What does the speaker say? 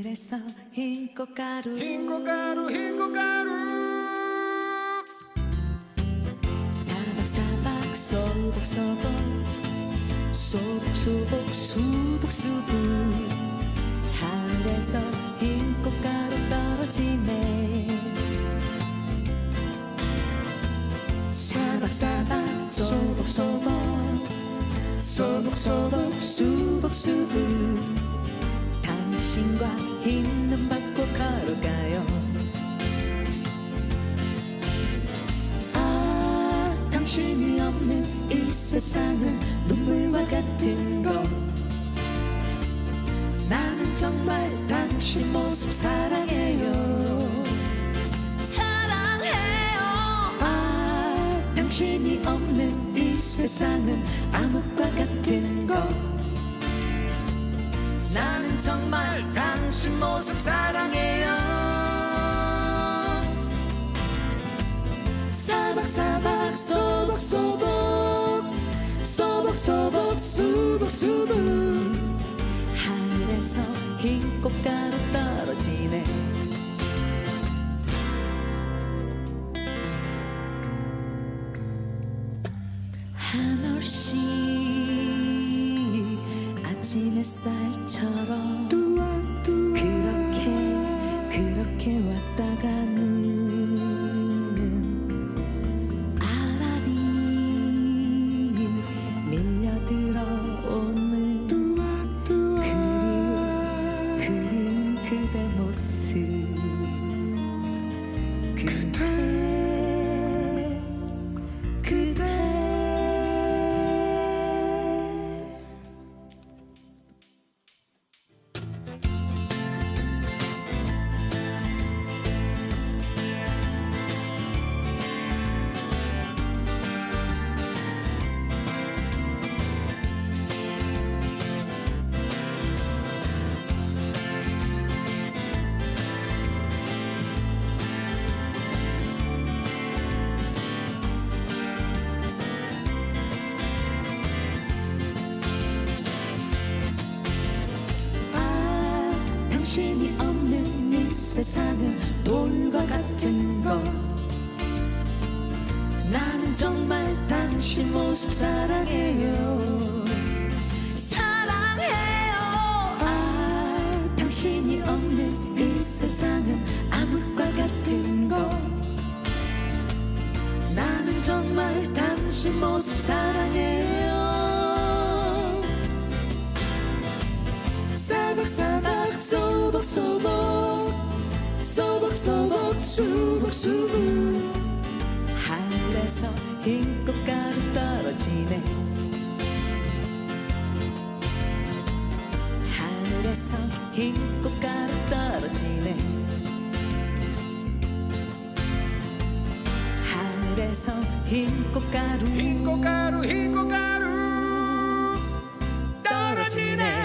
하늘에서 흰 꽃가루 흰 꽃가루 흰 꽃가루. 사박사박 소복소복 소복소복 수복수복. 하늘에서 흰 꽃가루 떨어지네. 사박사박 소복소복 소복소복 수복수복 당신과 흰눈 받고 걸어가요. 아 당신이 없는 이 세상은 눈물과 같은 것 나는 정말 당신 모습 사랑해요. 사랑해요. 아 당신이 없는 이 세상은 암흑과 같은 것 나는 정말 당신 모습 사랑해요. 사박사박 소복소복 소복소복 수복수복 하늘에서 흰 꽃가루 떨어지네. 한올씩 아침 햇살처럼 그렇게 그렇게 왔다 가 는 아라리 밀려 들어오는 그리운 그리운 그대 모습. 그대 아 당신이 없는 이 세상은 돌과 같은 것 나는 정말 당신 모습 사랑해요. 사랑해요. 아 당신이 없는 이 세상은 암흑과 같은 것 나는 정말 당신 모습 사랑해요. 사박사박 소박 소박 서벅서벅 수북수북 하늘에서 흰꽃 가루 떨어지네. 하늘에서 흰꽃 가루 떨어지네. 하늘에서 흰꽃 가루 흰꽃 가루 흰꽃 가루 떨어지네.